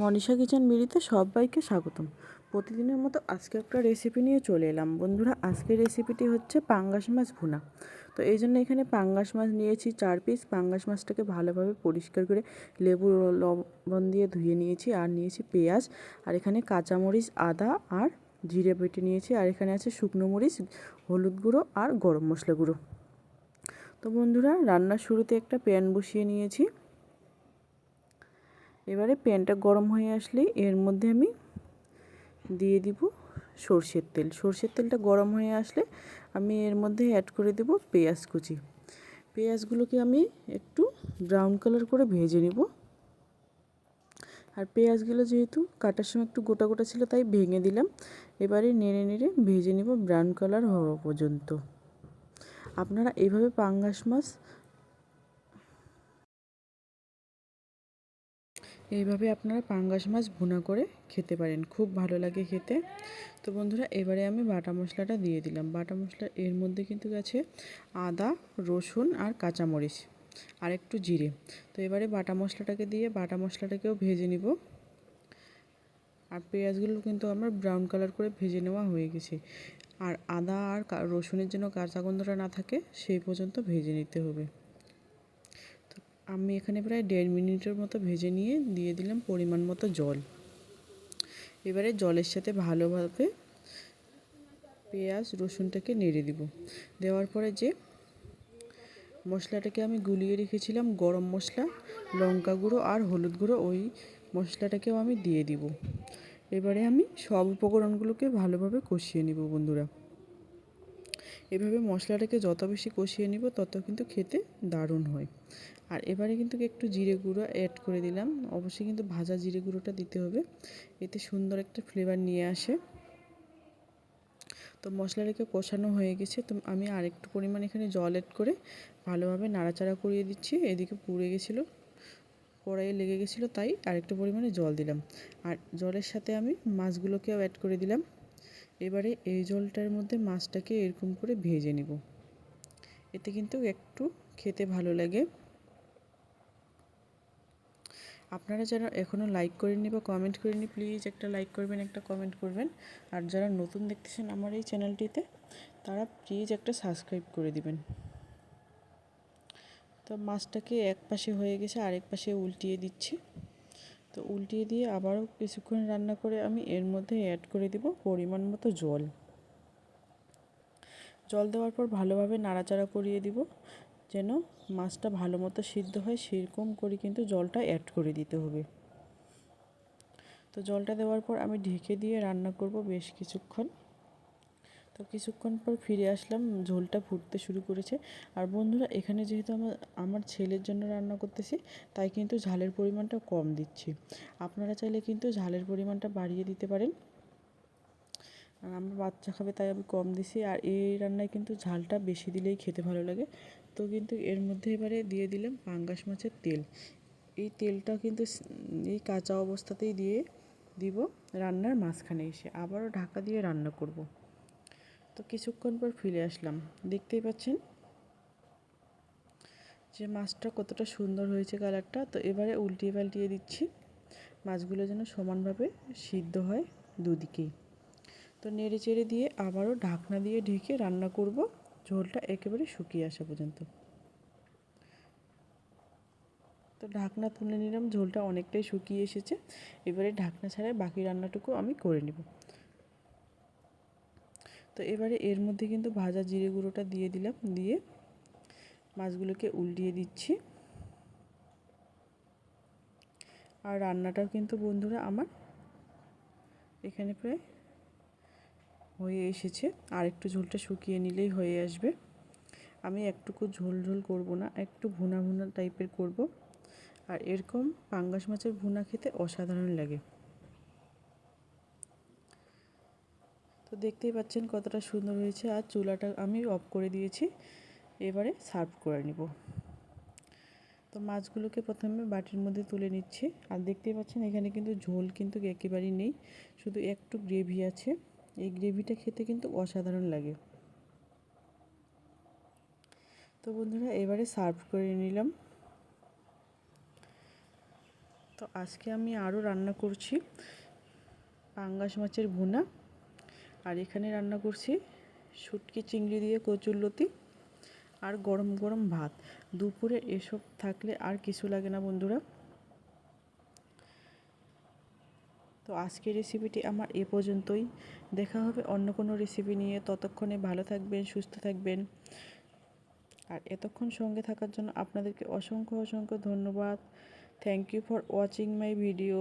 Manisha kitchen বিড়িতে সবাইকে স্বাগতম। প্রতিদিনের মতো আজকে একটা রেসিপি নিয়ে চলে এলাম। বন্ধুরা, আজকের রেসিপিটি হচ্ছে পাঙ্গাস মাছ ভুনা। তো এই জন্য এখানে পাঙ্গাস মাছ নিয়েছি চার পিস পাঙ্গাস মাছটাকে ভালোভাবে পরিষ্কার করে লেবু লবণ দিয়ে ধুয়ে নিয়েছি আর নিয়েছি পেঁয়াজ। আর এখানে কাঁচামরিচ, আদা আর জিরে বেটে নিয়েছি। আর এখানে আছে শুকনো মরিচ, হলুদ গুঁড়ো আর গরম মশলা গুঁড়ো। তো বন্ধুরা, রান্নার শুরুতে একটা প্যান বসিয়ে নিয়েছি। এবারে প্যানটা গরম হয়ে আসলে এর মধ্যে আমি দিয়ে দিব সর্ষের তেল। সর্ষের তেলটা গরম হয়ে আসলে আমি এর মধ্যে অ্যাড করে দেব পেঁয়াজ কুচি। পেঁয়াজগুলোকে আমি একটু ব্রাউন কালার করে ভেজে নেব। আর পেঁয়াজগুলো যেহেতু কাটার সময় একটু গোটা গোটা ছিল তাই ভেঙে দিলাম। এবারে নেড়ে নেড়ে ভেজে নেব ব্রাউন কালার হওয়া পর্যন্ত। আপনারা এভাবে পাঙ্গাস মাছ এইভাবে আপনারা পাঙ্গাস মাছ ভুনা করে খেতে পারেন। খুব ভালো লাগে খেতে। তো বন্ধুরা, এবারে আমি বাটা মশলাটা দিয়ে দিলাম। বাটা মশলা এর মধ্যে কিন্তু গেছে আদা, রসুন আর কাঁচামরিচ আর একটু জিরে। তো এবারে বাটা মশলাটাকে দিয়ে বাটা মশলাটাকেও ভেজে নিব। আর পেঁয়াজগুলো কিন্তু আমার ব্রাউন কালার করে ভেজে নেওয়া হয়ে গেছে। আর আদা আর রসুনের জন্য কাঁচা গন্ধটা না থাকে, সেই পর্যন্ত ভেজে নিতে হবে। আমি এখানে প্রায় দেড় মিনিটের মতো ভেজে নিয়ে দিয়ে দিলাম পরিমাণ মতো জল। এবারে জলের সাথে ভালোভাবে পেঁয়াজ, রসুনটাকে নেড়ে দিব। দেওয়ার পরে যে মশলাটাকে আমি গুলিয়ে রেখেছিলাম গরম মশলা, লঙ্কা গুঁড়ো আর হলুদ গুঁড়ো, ওই মশলাটাকেও আমি দিয়ে দিব। এবারে আমি সব উপকরণগুলোকে ভালোভাবে কষিয়ে নিব বন্ধুরা। এভাবে মশলাটাকে যত বেশি কষিয়ে নিব, তত কিন্তু খেতে দারুণ হয়। আর এবারে কিন্তু একটু জিরে গুঁড়ো অ্যাড করে দিলাম। অবশ্যই কিন্তু ভাজা জিরে গুঁড়োটা দিতে হবে। এতে সুন্দর একটা ফ্লেভার নিয়ে আসে। তো মশলাটাকে কষানো হয়ে গেছে। তো আমি আরেকটু পরিমাণ এখানে জল অ্যাড করে ভালোভাবে নাড়াচাড়া করিয়ে দিচ্ছি। এদিকে পুড়ে গেছিল, কড়াইয়ে লেগে গেছিল, তাই আরেকটু পরিমাণে জল দিলাম। আর জলের সাথে আমি মাছগুলোকেও অ্যাড করে দিলাম। এবারে এই জলটার মধ্যে মাছটাকে এরকম করে ভেজে নিব। এতে কিন্তু একটু খেতে ভালো লাগে। আপনারা যারা এখনও লাইক করেননি বা কমেন্ট করেননি প্লিজ একটা লাইক করবেন, একটা কমেন্ট করবেন। আর যারা নতুন দেখতেছেন আমার এই চ্যানেলটিতে তারা প্লিজ একটা সাবস্ক্রাইব করে দিবেন। তো মাছটাকে এক পাশে হয়ে গেছে আরেক পাশে উল্টিয়ে দিচ্ছি। তো উল্টিয়ে দিয়ে আবারও কিছুক্ষণ রান্না করে আমি এর মধ্যে অ্যাড করে দিব পরিমাণ মতো জল। জল দেওয়ার পর ভালোভাবে নাড়াচাড়া করিয়ে দিব যেন মাছটা ভালো মতো সিদ্ধ হয়, সেরকম করে কিন্তু জলটা অ্যাড করে দিতে হবে। তো জলটা দেওয়ার পর আমি ঢেকে দিয়ে রান্না করব বেশ কিছুক্ষণ। তো কিছুক্ষণ পর ফিরে আসলাম, ঝোলটা ফুটতে শুরু করেছে। আর বন্ধুরা, এখানে যেহেতু আমার আমার ছেলের জন্য রান্না করতেছি, তাই কিন্তু ঝালের পরিমাণটা কম দিচ্ছি। আপনারা চাইলে কিন্তু ঝালের পরিমাণটা বাড়িয়ে দিতে পারেন। আর আমার বাচ্চা খাবে, তাই আমি কম দিছি। আর এই রান্নায় কিন্তু ঝালটা বেশি দিলেই খেতে ভালো লাগে। তো কিন্তু এর মধ্যে এবারে দিয়ে দিলাম পাঙ্গাস মাছের তেল। এই তেলটা কিন্তু এই কাঁচা অবস্থাতেই দিয়ে দিব রান্নার মাঝখানে এসে। আবারও ঢাকা দিয়ে রান্না করব। তো কিছুক্ষণ পর ফিরে আসলাম। দেখতেই পাচ্ছেন যে মাছটা কতটা সুন্দর হয়েছে কালারটা। তো এবারে উল্টিয়ে পাল্টিয়ে দিচ্ছি। মাছগুলো যেন সমানভাবে সিদ্ধ হয় দুদিকেই। তো নেড়ে চেড়ে দিয়ে আবারও ঢাকনা দিয়ে ঢেকে রান্না করব। ঝোলটা একেবারে শুকিয়ে আসা পর্যন্ত। তো ঢাকনা তুলে নিলাম। ঝোলটা অনেকটাই শুকিয়ে এসেছে। এবারে ঢাকনা ছাড়াই বাকি রান্নাটুকু আমি করে নেব। তো এবারে এর মধ্যে কিন্তু ভাজা জিরে গুঁড়োটা দিয়ে দিলাম, দিয়ে মাছগুলোকে উল্টিয়ে দিচ্ছি। আর রান্নাটাও কিন্তু বন্ধুরা আমার এখানে প্রায় হয়ে এসেছে। আর একটু ঝোলটা শুকিয়ে নিলেই হয়ে আসবে। আমি একটুকু ঝোল ঝোল করব না, একটু ভুনা ভুনা টাইপের করব। আর এরকম পাঙ্গাস মাছের ভুনা খেতে অসাধারণ লাগে। তো দেখতেই পাচ্ছেন কতটা সুন্দর হয়েছে। আর চুলাটা আমি অফ করে দিয়েছি। এবারে সার্ভ করে নিব। তো মাছগুলোকে প্রথমে বাটির মধ্যে তুলে নিচ্ছি। আর দেখতেই পাচ্ছেন এখানে কিন্তু ঝোল কিন্তু একেবারেই নেই। শুধু একটু গ্রেভি আছে। এই গ্রেভিটা খেতে কিন্তু অসাধারণ লাগে। তো বন্ধুরা, এবারে সার্ভ করে নিলাম। তো আজকে আমি আরও রান্না করছি। পাঙ্গাস মাছের ভুনা। আর এখানে রান্না করছি শুটকি চিংড়ি দিয়ে কচুরলতি আর গরম গরম ভাত। দুপুরে এসব থাকলে আর কিছু লাগে না বন্ধুরা। তো আজকের রেসিপিটি আমার এ পর্যন্তই। দেখা হবে অন্য কোনো রেসিপি নিয়ে। ততক্ষণে ভালো থাকবেন, সুস্থ থাকবেন। আর এতক্ষণ সঙ্গে থাকার জন্য আপনাদেরকে অসংখ্য অসংখ্য ধন্যবাদ। Thank you for watching my video